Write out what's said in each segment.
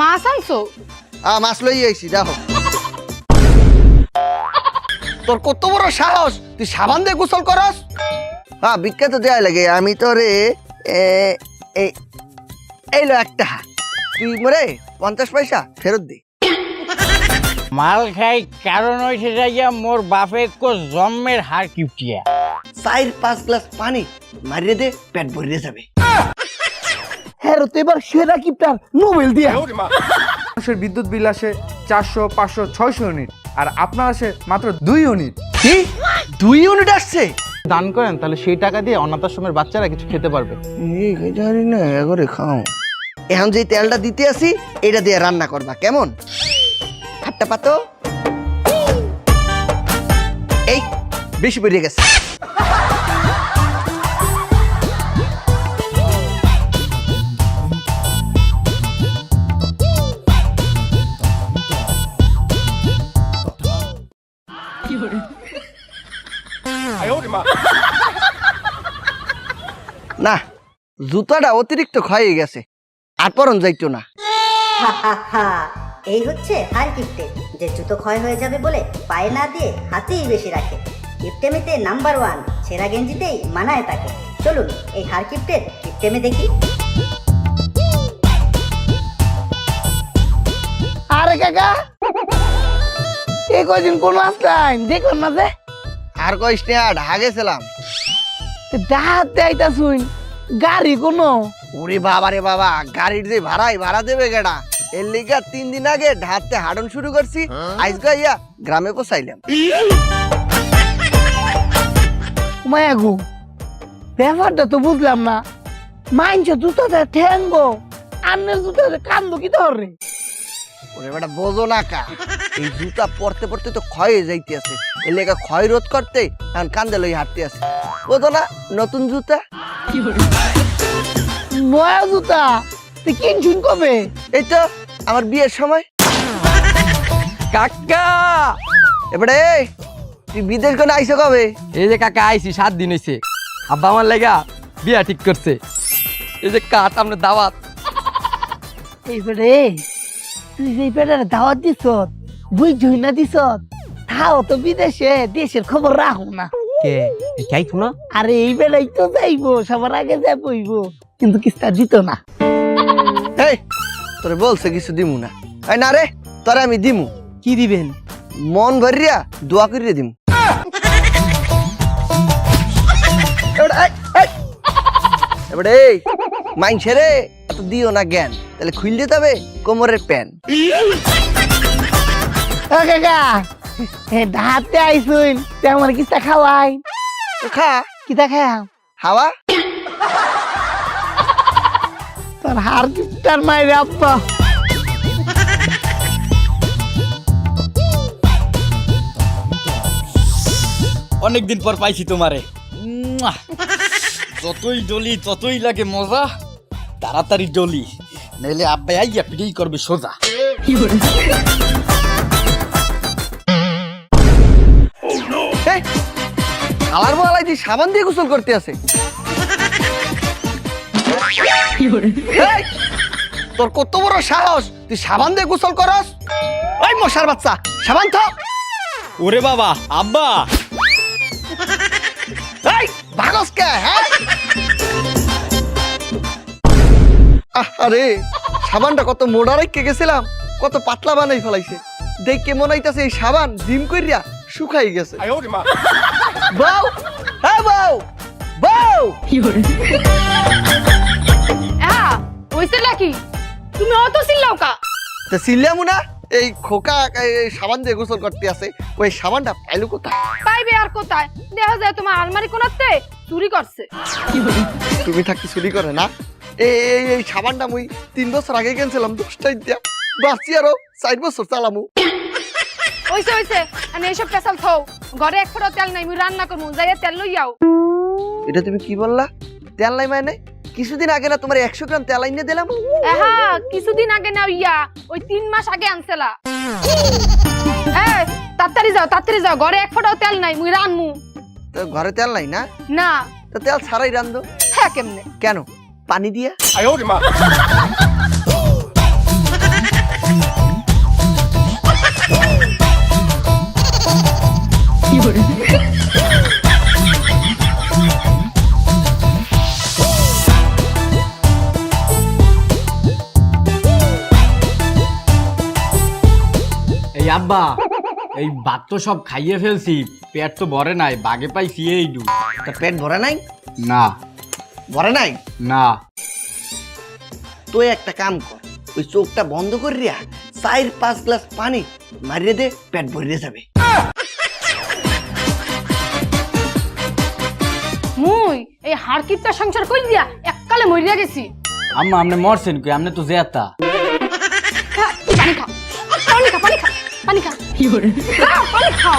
মাছ আনছো? আ মাছ লই আইছি দেখো তোর কত বড় সাহস? তুই সাবান দিয়ে গোসল করস হ্যাঁ বিখ্যাত দেয়া লাগে আমি তো রে এ, এই এইলো একটা। তুই মরে পঞ্চাশ পয়সা ফেরত দে। মাল খাই কারণ হয়েছে যাইয়া মোর বাপে কো জন্মের হার কিপটিয়া। চার পাঁচ গ্লাস পানি মারিয়ে দে পেট ভরিয়ে যাবে। হ্যাঁ তো এবার সেরা কিপটার নোবেল দিয়া। মানুষের বিদ্যুৎ বিল আসে চারশো পাঁচশো ছয়শো ইউনিট আর আপনার আসে মাত্র দুই ইউনিট। কি? দুই ইউনিট আসছে? দান করেন তাহলে সেই টাকা দিয়ে অনাথ আশ্রমের বাচ্চারা কিছু খেতে পারবে। এই জানি না এগরে খাও। এখন যে তেলটা দিতে আসি এটা দিয়ে রান্না করবা কেমন? হাতটা পাতো। এই বেশি বেরিয়ে গেছে। না জুতাটা অতিরিক্ত ক্ষয়ে গেছে। আর পরন যাইতো না। হা হা হা। এই হচ্ছে হার কিপ্টে যে জুতো ক্ষয় হয়ে যাবে বলে পায়ে না দিয়ে হাতেই বেশি রাখে। কিপ্টেমিতে নাম্বার ওয়ান ছেঁড়া গেঞ্জিতেই মানায় তাকে। চলুন এই হার কিপ্টের কিপ্টেমে দেখি। আরে কাকা এ কয়দিন কোন আসলাম দেখলাম না যে। আর কইস না ঢা গেছিলাম ডাহাত দেয়টা শুন গাড়ি কোনো? ওরে বাবা রে বাবা গাড়ির যে ভাড়াই ভাড়া দেবে গেডা। এর লিগা তিন দিন আগে ঢাতে হাঁটন শুরু করছি। আইস গাইয়া গ্রামে পৌঁছাইলাম। মায়া গো ব্যাপারটা তো বুঝলাম না। মাইনছে জুতাতে ঠেঙ্গো আন্নের জুতাতে কান্দো কি ধরে? ওরে বেটা বোঝো না কা। এই জুতা পড়তে পড়তে তো ক্ষয় হয়ে যাইতে আছে এর লেগা ক্ষয় রোধ করতে এখন কান্দে লই হাঁটতে আছে। বোঝো না নতুন জুতা? নয়া জুতা? তুই কিনছুন কবে? এই তো আমার বিয়ের সময়। কাকা! এবারে তুই বিদেশ করে আইসো কবে? এই যে কাকা আইছি সাত দিন হয়েছে আব্বা আমার লেগা বিয়া ঠিক করছে। এই যে কাঠ আপনার দাওয়াত। এইবারে তুই যে পেটারে দাওয়াত দিছ বুঝছই না দিছ? তাও তো বিদেশে দেশের খবর রাখো না। কে? চাই না আরে এই বেলায় তো যাইবো সবার আগে যা বইব কিন্তু কিস্তা দিত না। এই তোরে বলছে কিছু দিমু না। এই না রে তোরে আমি দিমু। কি দিবেন? মন ভরিয়া দোয়া করিয়ে দিমু। এবারে এই, মাইনছে রে এত দিও না জ্ঞান। তাহলে খুল দিতে হবে কোমরের প্যান। কাকা ধাতে আইসুন তে আমার কিস্তা খাওয়াই? খা কিতা খাও হাওয়া? তোর হার কিস্তার মাইরে আব্বা। অনেকদিন পর পাইছি তোমারে! যতই ডলি ততই লাগে মজা। তাড়াতাড়ি ডলি নাইলে আব্বাই আইয়া পিটেই করবে সোজা। খালার বলাই তুই সাবান দিয়ে গোসল করতে আছে। তোর কত বড় সাহস? তুই সাবান দিয়ে গোসল করস? ওই মশার বাচ্চা সাবান তো। ওরে বাবা আব্বা। এই ভাগস কে হ্যাঁ? আরে সাবানটা কত মোড়া রেখে গেছিলাম কত পাতলা বানাই ফেলাইছে। দেখে মনে হইতাছে এই সাবান জিম কইরা শুকাই গেছে। বউ হ্যাঁ বউ বউ। হ্যাঁ হইছে নাকি? তুমি অত চিল্লাও কা? তা সিল্লামু না এই খোকা এই সাবান দিয়ে গোসল করতে আছে ওই সাবানটা পাইলো কোথায়? পাইবে আর কোথায়? দেখা যায় তোমার আলমারি কোনাতে চুরি করছে। তুমি থাকতে চুরি করে না? এই এই- এই সাবানটা মুই তিন বছর আগে কিনছিলাম দশটাই দিয়া। বাঁচি আরও চার বছর চালামু। হইছে হইছে আমি এইসব পেশাল থও। ঘরে এক ফোঁটা তেল নাই মুই রান্না করব যাইয়া তেল লই যাও এটা তুমি কি বললা? তেল নাই মানে? কিছুদিন আগে না তোমার একশো গ্রাম তেল আইনে দিলাম। এহা কিছুদিন আগে না ইয়া ওই তিন মাস আগে আনছিলা। এই তাড়াতাড়ি যাও তাড়াতাড়ি যাও ঘরে এক ফোঁটাও তেল নাই মুই রানমু। তো ঘরে তেল নাই না? না। তো তেল ছাড়াই রান্ধো? হ্যাঁ কেমনে? কেন? পানি দিয়া? এই আব্বা এই ভাত তো সব খাইয়ে ফেলছি পেট তো ভরে নাই বাগে পাইছি এই দু তা পেট ভরে নাই? না। ভরে নাই? না। তুই একটা কাম কর ওই চোখটা বন্ধ করিয়া চার পাঁচ গ্লাস পানি মারিয়ে দে পেট ভরিয়ে যাবে। মুই এই হাড়কিটটা সংসার কই দিয়া এককালে মরিয়া গেছি। আম্মা আপনি মরছেন কই? আপনি তো জেতা পানি খা। পানি খা পানি খা পানি খা, পানি খা।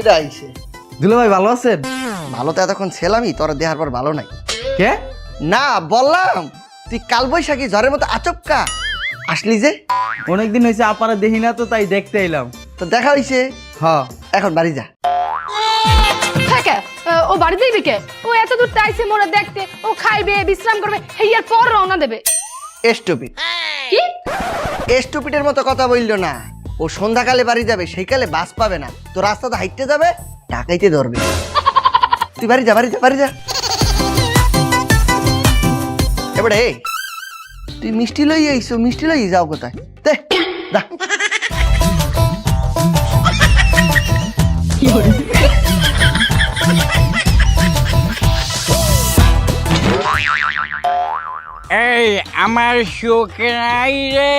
কে আইছে। দুলো ভাই ভালো আছেন? ভালো তো এতক্ষণ ছিলামই তোর দেহার পর ভালো নাই। কে? না বললাম তুই কাল বৈশাখী ঝড়ের মতো আচপকা আসলি যে? অনেকদিন হয়েছে আপারা দেখি না তো তাই দেখতে এলাম। তো দেখা হইছে। হ। এখন বাড়ি যা। থাকে ও বাড়ি যাইবে কে? ও এত দূর আইছে মোরা দেখতে। ও খাইবে বিশ্রাম করবে হেয়ার পর রওনা দেবে। এস্টুপিড কি? এস্টুপিডের মতো কথা বলল না। ও সন্ধ্যাকালে বাড়ি যাবে সেইকালে বাস পাবে না। তো রাস্তাতে হাইটতে যাবে টাকাইতে ধরবে। তুই বাড়ি যা বাড়ি যা বাড়ি যা। এবারে এই, তুই মিষ্টি লই আইসো মিষ্টি লই যাও কোথায়? দে দা। এই আমার সুখ নাই রে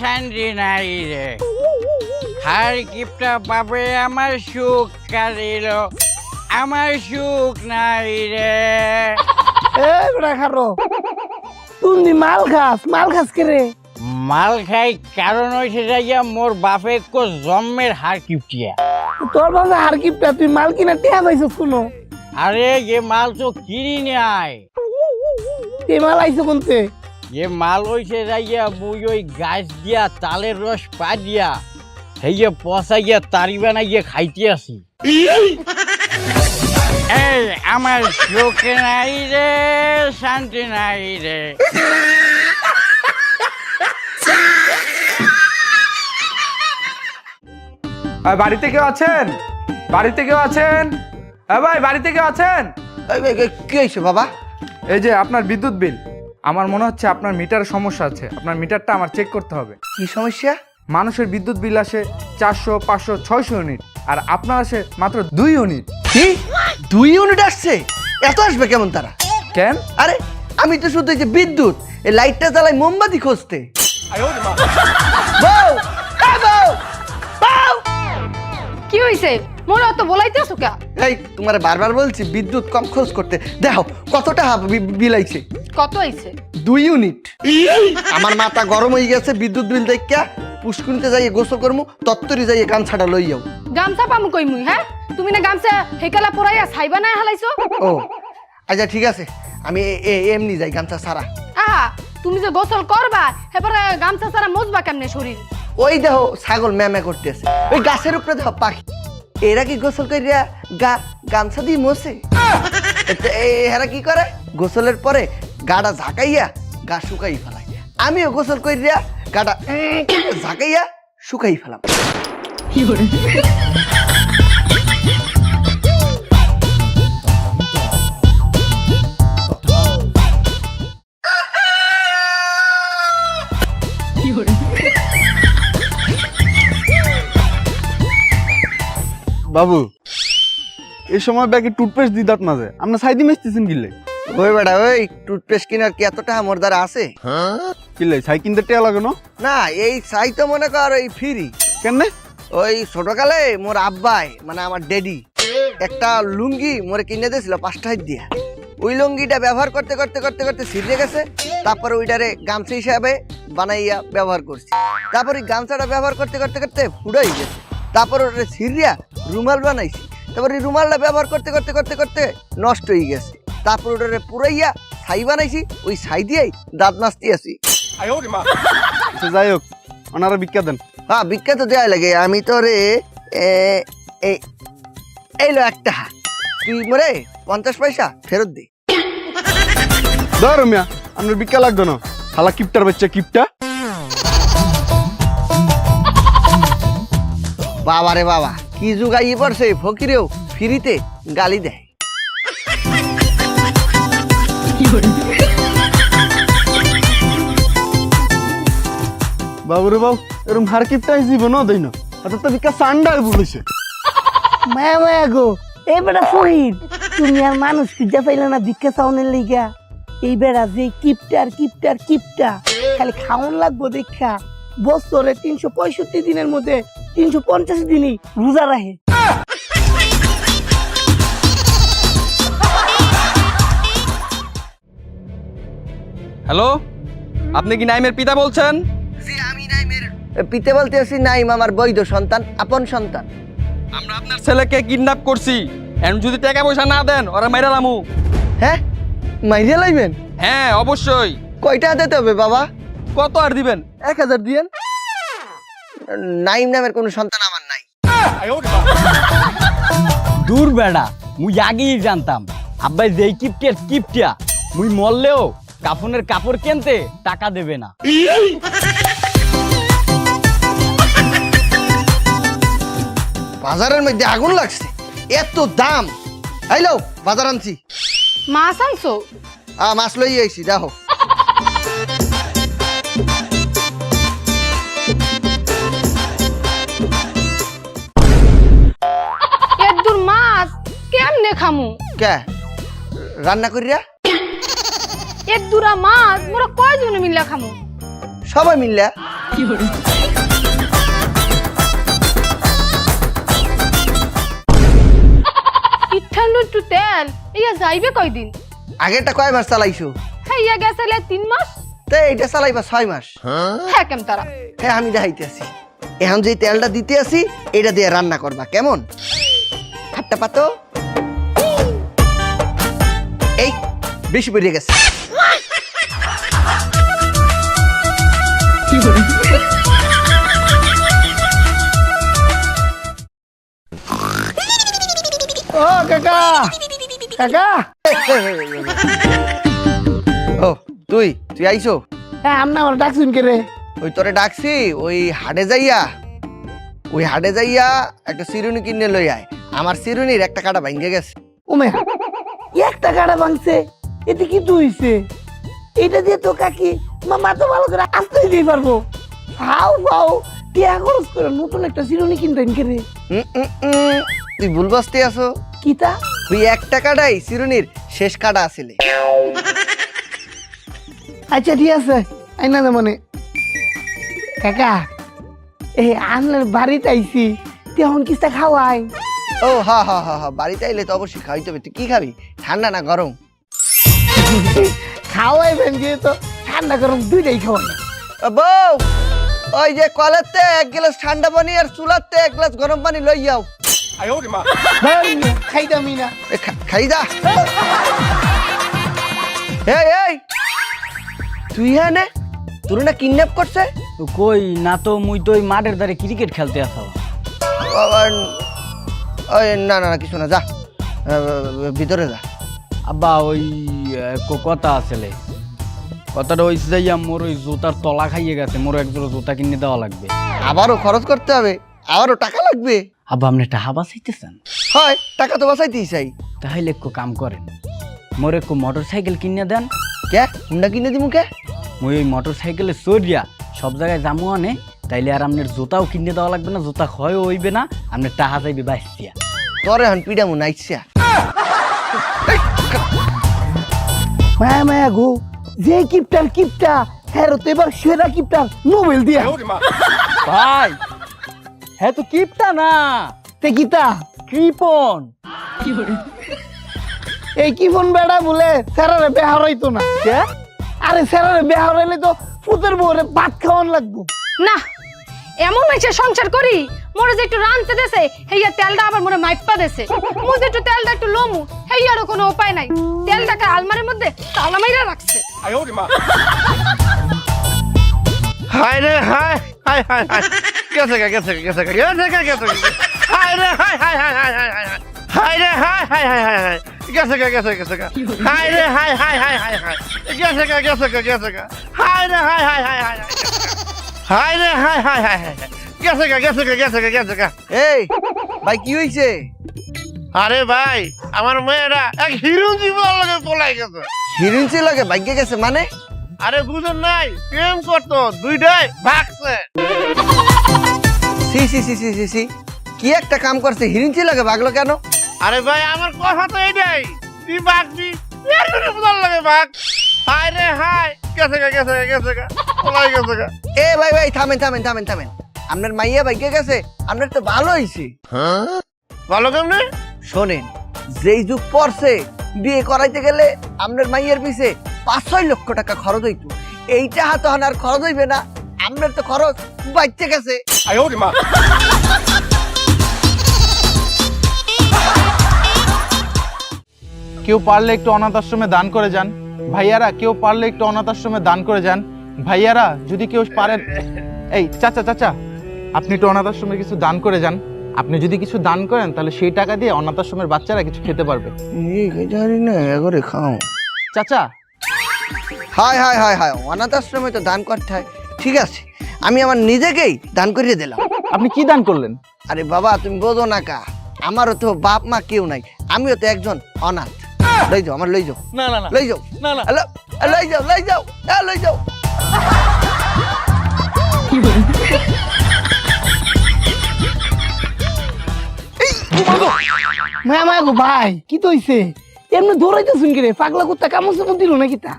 শান্তি নাই রে। হার কিপটা পাবে আমার সুখ কারিল আমার সুখ নাই রে। খারো তুমি মাল খাস মাল খাস কে রে? মাল খাই কারণ হয়েছে যাইয়া মোর বাপে কো জন্মের হার কিপটিয়া। তোর বাবা হার কিপটা তুই মাল কিনা টিয়া পাইছো শুনো আরে এ মাল তো কিনি নাই। মাল আইছো কোনতে এ মাল হয়েছে যাইয়া মুই ওই গাছ দিয়া তালের রস পা দিয়া হেয়ে পচাইয়া তারি বানাইয়া খাইতে আসি। এই আমার চোখ নাই রে শান্তি নাই রে। আর বাড়িতে কেউ আছেন? বাড়িতে কেউ আছেন? হ্যাঁ ভাই বাড়িতে কেউ আছেন? এই, এই, এই, কি হয়েছে বাবা? এই যে আপনার বিদ্যুৎ বিল আমার মনে হচ্ছে আপনার মিটার সমস্যা আছে। আপনার মিটারটা আমার চেক করতে হবে। কি সমস্যা? মানুষের বিদ্যুৎ বিল আসে চারশো পাঁচশো ছয়শো ইউনিট আর আপনার আসে মাত্র দুই ইউনিট কি? দুই ইউনিট আসছে? এত আসবে কেমন তারা? কেন? আরে আমি তো শুধু এই যে বিদ্যুৎ এই লাইটটা জ্বালাই মোমবাতি খুঁজতে। বউ, এ বউ, বউ। কি বলাইতেছো কা? এই তোমার বারবার বলছি বিদ্যুৎ কম খরচ করতে। দেখো কতটা বিলাইছে? কত আইছে দুই ইউনিট। আমার মাথা গরম হয়ে গেছে বিদ্যুৎ বিল দেখা পুষ্কুনিতে যাইয়ে গোসল করমু তত্তরি যাইয়ে গামছাটা লই যাও। গামছা পামু কই মুই হ্যাঁ? তুমি না গামছা হেকালা পরাইয়া ছাইবা না হালাইছো? ও আচ্ছা ঠিক আছে। আমি এমনি যাই গামছা সারা আহা তুমি যে গোসল করবা এবারে গামছা ছাড়া মজবা কেমনে শরীর? ওই দেখো ছাগল ম্যামে করতেছে। ওই গাছের উপরে দেখো পাখি। এরা কি গোসল করিয়া গা, গামছা দিয়ে মোছে এরা কি করে? গোসলের পরে গাটা ঝাঁকাইয়া গা শুকাই ফেলায়। আমিও গোসল করিয়া গাটা ঝাঁকাইয়া শুকাই ফেলাম। বাবু এই সময় ব্যাগে টুথপেস্ট দিদাত না যে আপনার সাইদি মেসতেছেন গিলে ওই বেটা ওই টুথপেস্ট কেনার কি এত টাকা মোর দ্বারা আছে? কিলে সাই কিনতে টেয়া লাগে না? এই চাই তো মনে কর ওই ফ্রি কেন? ওই ছোটকালে মোর আব্বাই মানে আমার ড্যাডি একটা লুঙ্গি মোরে কিনে দিয়েছিল পাঁচটা দিয়া। ওই লুঙ্গিটা ব্যবহার করতে করতে করতে করতে ছিঁড়ে গেছে। তারপরে ওইটারে গামছা হিসাবে বানাইয়া ব্যবহার করছি। তারপর ওই গামছাটা ব্যবহার করতে করতে করতে ফুড়াই গেছে। তারপর ওটা ছিঁড়িয়া রুমাল বানাইছি। তারপরে রুমালটা ব্যবহার করতে করতে করতে করতে নষ্ট হয়ে গেছে। তারপর ওটা পুরাইয়া ছাই বানাইছি ওই ছাই দিয়েই দাঁত নাচতে আসি আচ্ছা, যাই হোক ওনারা বিখ্যাত দেন। হ্যাঁ বিখ্যাত দেওয়া লাগে। আমি তো রে এ, এইলো একটা তুই মরে পঞ্চাশ পয়সা ফেরত দে। ধর মিয়া আপনার ভিক্ষা লাগবে না। হালা কিপটার বাচ্চা কিপটা। বাবা রে বাবা কি যুগাই পড়ছে? ফকিরেও ফিরিতে গালি দেয়। বাবুরে বাবু এরকম হার কিপটা জীবনও দেই না। অর্থাৎ তো ভিক্ষা সান্ডার বলেছে। মায়া মায়া গো এই বেটা শহীদ তুমি আর মানুষ খুঁজে পাইলে না ভিক্ষা চাউনের লিগা। এই বেড়া যে কিপটার কিপটার কিপটা খালি খাওয়ান লাগবো দেখা। বছরে তিনশো পঁয়ষট্টি দিনের মধ্যে তিনশো পঞ্চাশ দিনই রোজা রাখে। হ্যালো? আপনি কি নাইমের পিতা বলছেন? পিতে বলতে আসি নাইম আমার বৈধ সন্তান আপন সন্তান। আমরা আপনার ছেলেকে কিডন্যাপ করছি। এখন যদি টাকা পয়সা না দেন ওরা মাইরা লামু। হ্যাঁ? মাইরে লাইবেন? হ্যাঁ অবশ্যই। কয়টা দিতে হবে বাবা? কত আর দিবেন? এক হাজার দিয়েন। নাইম নামের কোনো সন্তান আমার নাই। দূর বেড়া মুই আগেই জানতাম। আব্বাই যেই কিপটের কিপটিয়া মুই মরলেও কাফনের কাপড় কিনতে টাকা দেবে না। বাজারের মধ্যে আগুন লাগছে। এত দাম। আইলো বাজার আনছি। মাছ আনছো? আ মাছ লই আইছি দেখো। খামু। কে? রান্না করিয়া এর দূরা মাছ মোরা কয়জনে মিল্লা খামু? সবাই মিললা। ইঠান্ন একটু তেল ইয়া যাইবে কয়দিন? আগেরটা কয় মাস চালাইছো? হ্যাঁ ইয়া গেছে তিন মাস। তো এইটা চালাইবা ছয় মাস। হ্যাঁ কেম তারা। হ্যাঁ আমি দেখাইতে আছি এখন যে তেলটা দিতে আসি এটা দিয়ে রান্না করবা কেমন? হাতটা পাতো? এই বেশি বেরিয়ে গেছে। ও কাকা। কাকা। ও তুই তুই আইছো? হ্যাঁ আমনা আমার ডাকছুন কে রে? ওই তোরে ডাকছি ওই হাটে যাইয়া ওই হাটে যাইয়া একটা চিরুনি কিনে লই আয়। আমার চিরুনির একটা কাটা ভাঙ্গে গেছে। ওমে একটা গাড়া ভাঙছে এতে কি তুইছে এটা দিয়ে তো কাকি মামা তো ভালো করে আসতে দিয়ে পারব। হাও ফাও টিয়া খরচ করে নতুন একটা চিরুনি কিনতেন তুই ভুল বসতে আসো কিতা ওই একটা কাটাই চিরুনির শেষ কাটা আসিলে আচ্ছা ঠিক আছে আইনা না মানে। কাকা এই আনলের বাড়িতে আইছি তখন কিস্তা খাওয়াই। ও হা হা হা হা বাড়িতে আইলে তো অবশ্যই খাইতে হবে। তুই কি খাবি? ঠান্ডা না গরম? খাওয়াই খাওয়াইবেন তো ঠান্ডা গরম দুইটাই খাওয়াই। ও বউ ওই যে কলেরতে এক গ্লাস ঠান্ডা পানি আর চুলাতে এক গ্লাস গরম পানি লই যাও খাইতামই না। এ, খা- খাই যা। এই এই তুই হ্যাঁ নে তোর না কিডন্যাপ করছে? কই না তো মুই তো ওই মাঠের ধারে ক্রিকেট খেলতে আবার ওই না না না কিছু না যা। ভিতরে যা। আব্বা ওই কথা আসলে কথাটা হয়েছে যাইয়া মোর ওই জুতার তলা খাইয়ে গেছে মোর একজোড়া জুতা কিনে দেওয়া লাগবে। আবারও খরচ করতে হবে আবারও টাকা লাগবে। আব্বা আপনি টাকা বাঁচাইতেছেন? হয় টাকা তো বাঁচাইতেই চাই। তাহলে একটু কাম করেন। মোর একটু মোটর সাইকেল কিনে দেন। কে? হুন্ডা কিনে দিমু কে? মুই ওই মোটর সাইকেলে চড়িয়া সব জায়গায় যামু আনে। তাইলে আর আপনার জুতাও কিনে দেওয়া লাগবে না জুতা ক্ষয় হইবে না আপনার টাকা যাইবে বাইসিয়া। তোরে হন পিডামু নাইছিয়া মায়া মায়া গো যে কিপটার কিপটা হ্যাঁ তো এবার সেরা কিপটার নোবেল দিয়া। ভাই হ্যাঁ তো কিপটা না। তে কিতা? কৃপন। এই কিপন বেড়া বলে স্যারারে বেহারাইতো না। কে? আরে স্যারারে বেহারাইলে তো পুতের বউরে ভাত খাওয়ান লাগবো। না এমন হয়েছে সংসার করি মোরে যে একটু রানতে দেছে হেইয়া তেলটা আবার মোরে মাইপা দেছে মুই যে একটু তেলটা একটু লমু হেইয়ারও কোনো উপায় নাই তেলটাকে আলমারির মধ্যে তালা মাইরা রাখছে হায় রে হায় হায় হায় হায় গেছে গা গেছে গা গেছে গা গেছে গা গেছে হায় রে হায় হায় হায় হায় হায় হায় হায় রে হায় হায় হায় হায় হায় গেছে গা গেছে গেছে গা হায় রে হায় হায় হায় হায় হায় গেছে গা গেছে গা গেছে গা হায় রে হায় হায় হায় হায় হায় রে হায় হায় হায় হায় গেছে গা গেছে গা গেছে গা গেছে গা। এই ভাই কি হয়েছে আরে ভাই আমার মেয়েরা এক হিরো জীবন লাগে পলাই গেছে। হিরিঞ্চি লাগে ভাগ্যে গেছে মানে? আরে বুঝুন নাই প্রেম করতো দুইটাই ভাগছে। সি সি সি সি সি সি। কি একটা কাম করছে হিরিঞ্চি লাগে ভাগলো কেন? আরে ভাই আমার কথা তো এটাই তুই বাগবি এর লাগে বাঘ হায় রে হায়। গেছে গা গেছে গা গেছে গা। পলাই গেছে গা। এ ভাই ভাই থামেন থামেন থামেন থামেন। আপনার মাইয়া ভাগ্যে গেছে আপনার তো ভালো হয়েছে ভালো কেমনে? শোনেন যেই যুগ পড়ছে বিয়ে করাইতে গেলে আপনার মাইয়ের পিছে পাঁচ ছয় লক্ষ টাকা খরচ হইতো। এইটা হাতে হন আর খরচ হইবে না আপনার তো খরচ বাচ্চা গেছে। কেউ পারলে একটু অনাথ আশ্রমে দান করে যান। ভাইয়ারা কেউ পারলে একটু অনাথ আশ্রমে দান করে যান। ভাইয়ারা যদি কেউ পারেন। এই চাচা চাচা আপনি একটু অনাথ আশ্রমে কিছু দান করে যান। আপনি যদি কিছু দান করেন তাহলে সেই টাকা দিয়ে অনাথ আশ্রমের বাচ্চারা কিছু খেতে পারবে। জানি না এগরে খাও। চাচা। হায় হায় হায় হায় অনাথ আশ্রমে তো দান করতে হয়। ঠিক আছে আমি আমার নিজেকেই দান করিয়ে দিলাম। আপনি কি দান করলেন? আরে বাবা তুমি বোঝো না কা আমারও তো বাপ মা কেউ নাই। আমিও তো একজন অনাথ। লই যাও আমার লই যাও। না না না। লই যাও। না না। লই যাও লই যাও এ, লই যাও। মায়া মায়া গো ভাই কি তো হইছে? এমনি দৌড়াইতে শুনকি রে? পাগলা কুত্তা কামড় চামড় দিল নাকি তা?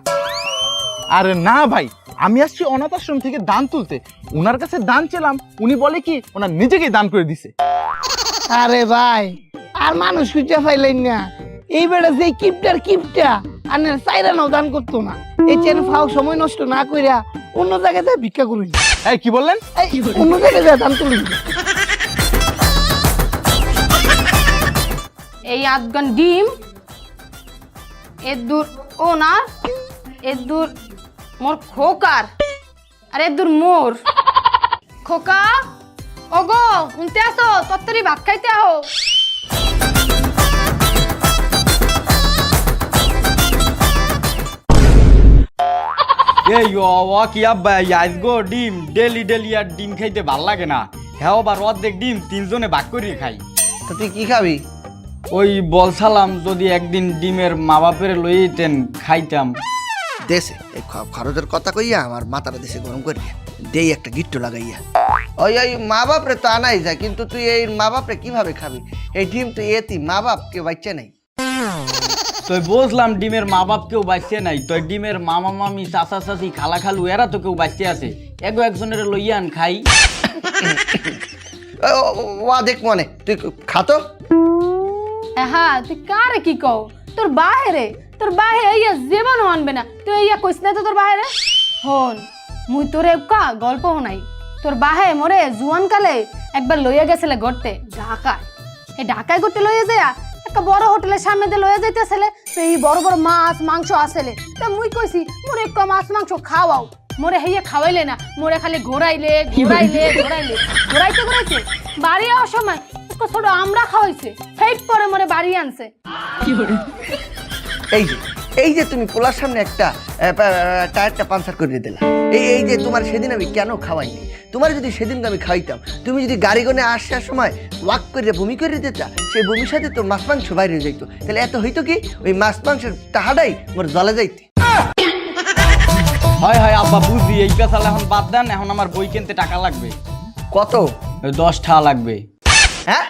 আরে না ভাই আমি আসছি অনাথ আশ্রম থেকে দান তুলতে। ওনার কাছে দান চেলাম উনি বলে কি ওনার নিজেকেই দান করে দিছে। আরে ভাই আর মানুষ খুঁজে পাইলেন না। এই বেড়া যে কিপটার কিপটা আর নাও দান করতো না। এই চেন ফাও সময় নষ্ট না কইরা অন্য জায়গায় যায় ভিক্ষা করুন এই কি বললেন? এই অন্য জায়গায় যায় দান তুলুন এই আধগান ডিম এর দূর ও না এর দূর মোর খোকার আর এর দূর মোর। খোকা ওগো শুনতে আসো তত্তরি ভাত খাইতে আহো। এই ও কি আব্বা আজগো ডিম। ডেলি ডেলি আর ডিম খাইতে ভালো লাগে না। হ্যাঁ আবার অর্ধেক ডিম তিনজনে ভাগ করে খাই। তো তুই কি খাবি? ওই বলসালাম যদি একদিন ডিমের মা বাপের লই যেতেন খাইতাম। দেশে এই খ- খরচের কথা কইয়া আমার মাথাটা দেশে গরম করিয়া দেই একটা গিট্টু লাগাইয়া। ওই ওই মা বাপরে তো আনাই যায় কিন্তু তুই এই মা বাপরে কীভাবে খাবি? এই ডিম তো এতি মা বাপ কেউ বাচ্চা নাই। তো বুঝলাম ডিমের মা বাপ কেউ বাঁচতে নাই। তো ডিমের মামা মামি চাচা চাচি খালা খালু এরা তো কেউ বাঁচতে আছে। এগো একজনের লইয়ান খাই। ওয়া দেখ মনে তুই খাতো হ্যাঁ তুই কারে কি কও? তোর বাহিরে তোর বাহিরে ইয়া জীবন আনবে না। তুই ইয়া কইস না তো তোর বাহিরে? হন মুই তোরে কা গল্প হনাই তোর বাহে মরে জুয়ান কালে একবার লইয়া গেছিলে গড়তে ঢাকায়। এই ঢাকায় গড়তে লইয়া যায় একটা বড় হোটেলের সামনে দিয়ে লয়ে যাইতেছিলে তো এই বড় বড় মাছ, মাংস আসলে। তা মুই কইছি, মোরে এক মাছ, মাংস খাওয়াও। মোরে হেয়ে খাওয়াইলে না, মোরে খালি ঘোরাইলে ঘোরাইলে ঘোরাইলে। ঘোরাইতে ঘোরাইতে, বাড়ি আসার সময় ছোট আমরা খাওয়াইছে ফেট করে মোরে বাড়ি আনছে। এই যে এই যে তুমি পোলার সামনে একটা টায়ারটা পাঞ্চার করে দিলা। এই এই যে তোমার সেদিন আমি কেন খাওয়াইনি? তোমার যদি সেদিন আমি খাইতাম তুমি যদি গাড়ি গনে আসার সময় ওয়াক করে বমি করে দিতা সেই বমির সাথে তো মাছ মাংস বাইরে যাইতো। তাহলে এত হইতো কি? ওই মাছ মাংসের টাহাটাই মোর জলে যাইতে। হয় হয় আব্বা বুঝি এই পেশাল এখন বাদ দেন এখন আমার বই কিনতে টাকা লাগবে। কত? দশ টাকা লাগবে। হ্যাঁ?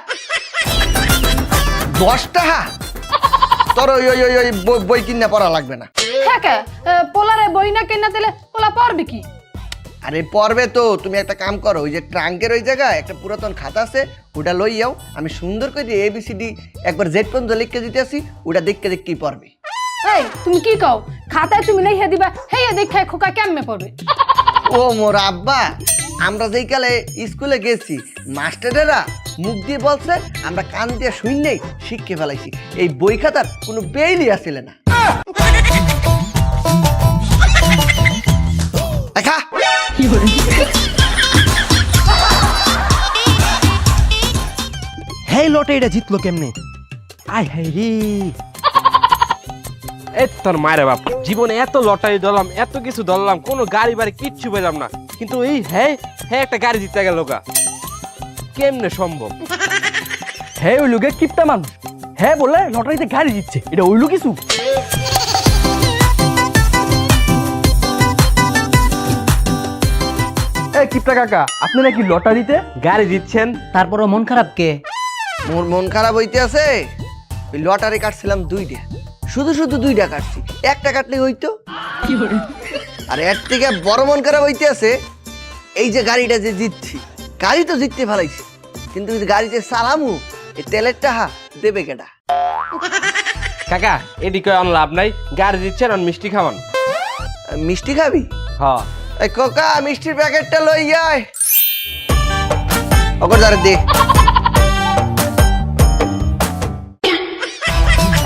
দশ টাকা? তোর ওই ওই ওই বই- কিনে পড়া লাগবে না। হ্যাঁ পোলারে বই না কিনা দিলে পোলা পারবে কি? আরে পর্বে তো তুমি একটা কাম করো ওই যে ট্রাঙ্কের ওই জায়গায় একটা পুরাতন খাতা আছে ওটা লই যাও আমি সুন্দর করে এ বি সি ডি একবার জেড পর্যন্ত লিখে দিতে আসি ওটা দেখতে দেখতেই পড়বে। এই তুমি কি কও? খাতায় তুমি লিখে দিবা হেয়া দেখে খোকা কেমনে পড়বে? ও মোর আব্বা আমরা যেই কালে স্কুলে গেছি মাস্টারেরা মুখ দিয়ে বলছে আমরা কান দিয়ে শুনলেই শিখকে ফেলাইছি। এই বই খাতার কোনো বেইলি আসলে না। দেখা। হেই লটে এটা জিতলো কেমনে? আয় হাই রে। এই তোর মায়ের বাপ জীবনে এত লটারি ধরলাম এত কিছু ধরলাম কোনো গাড়ি বাড়ি কিচ্ছু পেলাম না। কিন্তু এই হ্যাঁ হ্যাঁ একটা গাড়ি জিতে গেল গা। কেমনে সম্ভব? হ্যাঁ ওই লোকের কিপটা মানুষ। হ্যাঁ বলে লটারিতে গাড়ি দিচ্ছে। এটা ওইলো কিছু এই কিপটা কাকা আপনি নাকি লটারিতে গাড়ি দিচ্ছেন? তারপরও মন খারাপ কে? মোর মন খারাপ হইতে আছে? ওই লটারি কাটছিলাম দুইটা। শুধু শুধু দুইটা কাটছি। একটা কাটলে হইতো? আর এর থেকে বড় মন খারাপ হইতে আছে এই যে গাড়িটা যে জিতছি। গাড়ি তো জিততে ফেলাইছি কিন্তু গাড়িতে চালামু এই তেলের টাহা দেবে কেটা কাকা এদিকে আর লাভ নাই। গাড়ি দিচ্ছেন আর মিষ্টি খাওয়ান। মিষ্টি খাবি? হ্যাঁ এই কোকা মিষ্টির প্যাকেটটা লই আয়। ওকে ধরে দে।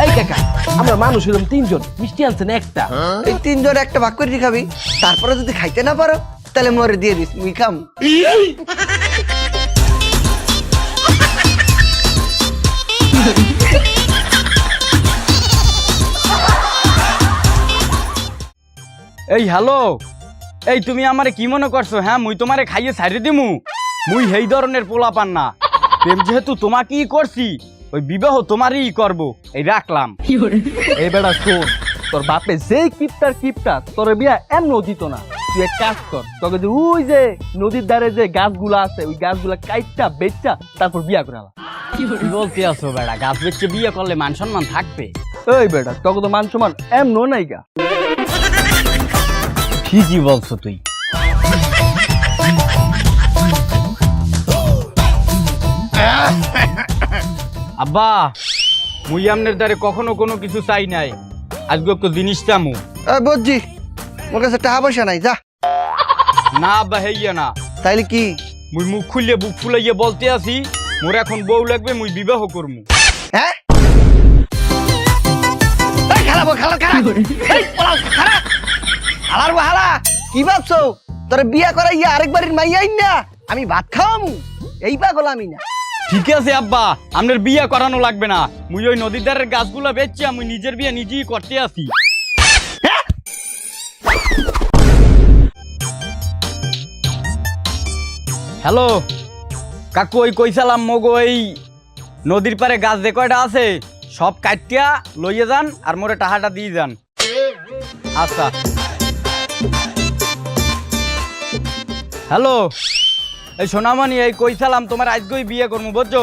এই কাকা আমরা মানুষ এরকম তিনজন। মিষ্টি আনছেন একটা। এই তিনজন একটা ভাগ করে খাবি। তারপরে যদি খাইতে না পারো তাহলে মরে দিয়ে দিস মুই খাম। এই হ্যালো। এই তুমি আমারে কি মনে করছ হ্যাঁ? মুই তোমারে খাইয়ে ছাড়ি দিমু? মুই সেই ধরনের পোলা পান না প্রেম যেহেতু তোমাকেই করছি ওই বিবাহ তোমারই করব। এই রাখলাম। এই বেটা শোন তোর বাপে যেই কিপটার কিপটা তোর বিয়া এমনও দিত না। তুই এক কাজ কর তোকে যে ওই যে নদীর ধারে যে গাছগুলা আছে ওই গাছগুলা কাইটটা বেচা তারপর বিয়া করে আলা কি বলতে আছো বেড়া গাছ বেচে বিয়ে করলে মান সম্মান থাকবে। এই বেটা তোকে তো মান সমান এমনও নাই গা। ঠিকই বলছো তুই। আব্বা মুই আমনের দ্বারে কখনো কোনো কিছু চাই নাই। আজকে একটু জিনিস চামু। বুঝছি মোর কাছে টাকা পয়সা নাই যা। না আব্বা হেইয়া না। তাইলে কি? মুই মুখ খুললে বুক ফুলাইয়ে বলতে আছি মোর এখন বউ লাগবে মুই বিবাহ করমু। হ্যাঁ? এই খেলাবো খেলা খেলা। এই পলাও খেলা। হালার হালা কি ভাবছ? তোর বিয়া করাইয়া আরেকবারের মাইয়াই না? আমি ভাত খাওয়ামু? এই পাগল আমি না। ঠিক আছে আব্বা আপনার বিয়ে করানো লাগবে না। মুই ওই নদীর ধারের গাছগুলো বেচছি আমি নিজের বিয়ে নিজেই করতে আসি হ্যালো? কাকু, ওই কইসালাম মগো এই নদীর পারে গাছ যে কয়টা আছে, সব কাটিয়া লইয়ে যান আর মোরে টাহাটা দিয়ে যান। আচ্ছা। হ্যালো? এই সোনামণি, এই কইসালাম তোমার আজকেই বিয়ে করব বুঝছ?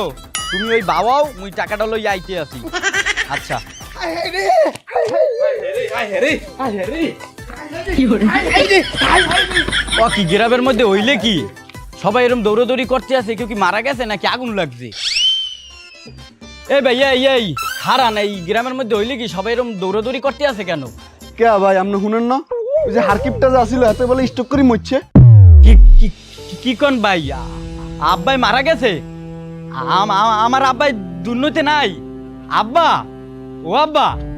তুমি ওই বাবাও, মুই টাকাটা লই আইতে আছি। আচ্ছা। ও, কি গ্রামের মধ্যে হইলে কি? সবাই এরকম দৌড়াদৌড়ি করতে আছে কেউ কি মারা গেছে নাকি আগুন লাগছে? এই ভাই এই এই হারান এই গ্রামের মধ্যে হইলে কি সবাই এরকম দৌড়াদৌড়ি করতে আছে কেন? কে ভাই আপনি শুনেন না? ওই যে হারকিপটা যে আসিল এত বলে স্টক করে মরছে। কি কি- কি- কি কোন ভাই? আ- আব্বাই মারা গেছে? আম- আম- আমার আব্বাই দুর্নীতি নাই। আব্বা ও আব্বা।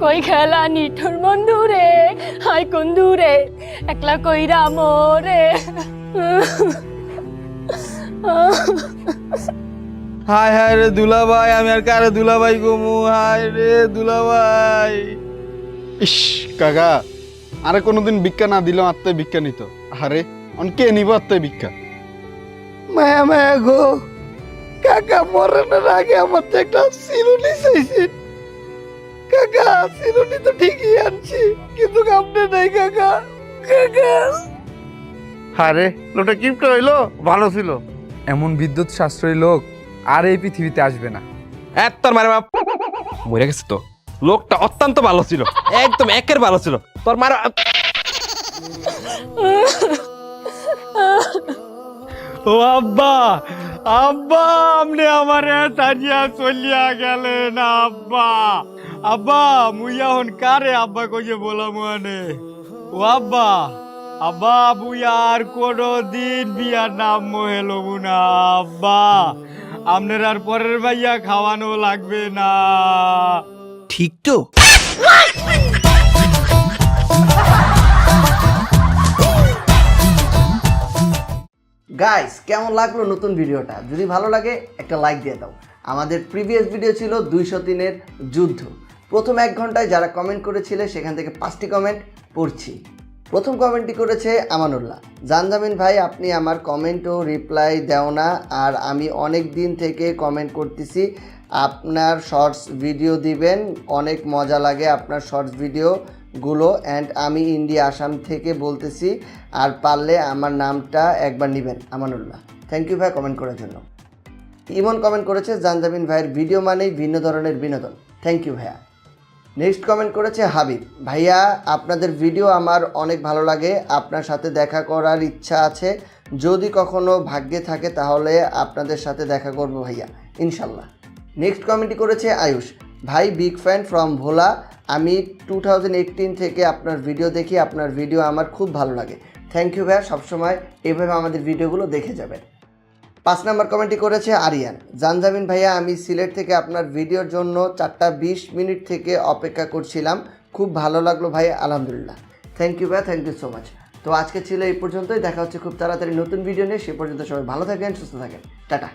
কই খেলা নিঠুর বন্ধু রে হাই বন্ধু রে একলা কইরা মোরে হায় হায় রে দুলাভাই আমি আর কারে দুলাভাই গমু হায় রে দুলাভাই। ইস কাকা আরে কোনোদিন ভিক্ষা না দিলাম আত্মায় ভিক্ষা নিত। আরে অনকে নিব আত্মায় ভিক্ষা? মায়া মায়া গো। কাকা মরণের আগে আমার তো একটা সিরুনি চাইছে কাকা সিরুনি তো ঠিকই আনছি কিন্তু আপনি নাই কাকা। কাকা। আরে লোকটা কিপটা হইল? ভালো ছিল। এমন বিদ্যুৎ সাশ্রয়ী লোক আর এই পৃথিবীতে আসবে না। এত তোর মায়ের বাপ। মরে গেছে তো। লোকটা অত্যন্ত ভালো ছিল। একদম একের ভালো ছিল। তোর মার ও আব্বা আব্বা আপনি আমার তাজিয়া চলিয়া গেলেন আব্বা। আব্বা মুই এখন কারে আব্বা কইয়ে বলা মানে? ও আব্বা আব্বা বুই আর কোনো দিন বিয়ার নাম হেলব না আব্বা। আপনার আর পরের ভাইয়া খাওয়ানো লাগবে না। ঠিক তো। গাইস কেমন লাগল নতুন ভিডিওটা? যদি ভালো লাগে, একটা লাইক দিয়ে দাও। আমাদের প্রিভিয়াস ভিডিও ছিল দুইশো তিনের যুদ্ধ। প্রথম এক ঘন্টায় যারা কমেন্ট করেছিলে, সেখান থেকে পাঁচটি কমেন্ট পড়ছি। প্রথম কমেন্টটি করেছে আমানুল্লাহ। জানজামিন ভাই, আপনি আমার কমেন্টও রিপ্লাই দেও না, আর আমি অনেক দিন থেকে কমেন্ট করতেছি। আপনার শর্টস ভিডিও দিবেন, অনেক মজা লাগে আপনার শর্টস ভিডিওগুলো অ্যান্ড আমি ইন্ডিয়া আসাম থেকে বলতেছি, আর পারলে আমার নামটা একবার নেবেন, আমানুল্লাহ। থ্যাংক ইউ ভাই কমেন্ট করার জন্য। ইমন কমেন্ট করেছে, জানজামিন ভাইয়ের ভিডিও মানেই ভিন্ন ধরনের বিনোদন। থ্যাংক ইউ ভাইয়া। নেক্সট কমেন্ট করেছে, হাবিব। ভাইয়া, আপনাদের ভিডিও আমার অনেক ভালো লাগে, আপনার সাথে দেখা করার ইচ্ছা আছে। যদি কখনো ভাগ্যে থাকে, তাহলে আপনাদের সাথে দেখা করব ভাইয়া, ইনশাল্লাহ। নেক্সট কমেন্টটি করেছে, আয়ুষ। ভাই বিগ ফ্যান ফ্রম ভোলা। আমি টু থেকে আপনার ভিডিও দেখি, আপনার ভিডিও আমার খুব ভালো লাগে। থ্যাংক ইউ ভাইয়া, সবসময় এভাবে আমাদের ভিডিওগুলো দেখে যাবেন। পাঁচ নম্বর কমেন্টটি করেছে আরিয়ান। জানজামিন ভাইয়া, আমি সিলেট থেকে আপনার ভিডিওর জন্য চারটা বিশ মিনিট থেকে অপেক্ষা করছিলাম। খুব ভালো লাগল ভাই, আলহামদুলিল্লাহ। থ্যাংক ইউ ভাই থ্যাংক ইউ সো মাচ তো আজকে ছিল এই পর্যন্তই, দেখা হচ্ছে খুব তাড়াতাড়ি নতুন ভিডিও নিয়ে। সে পর্যন্ত সবাই ভালো থাকেন, সুস্থ থাকেন। টাটা।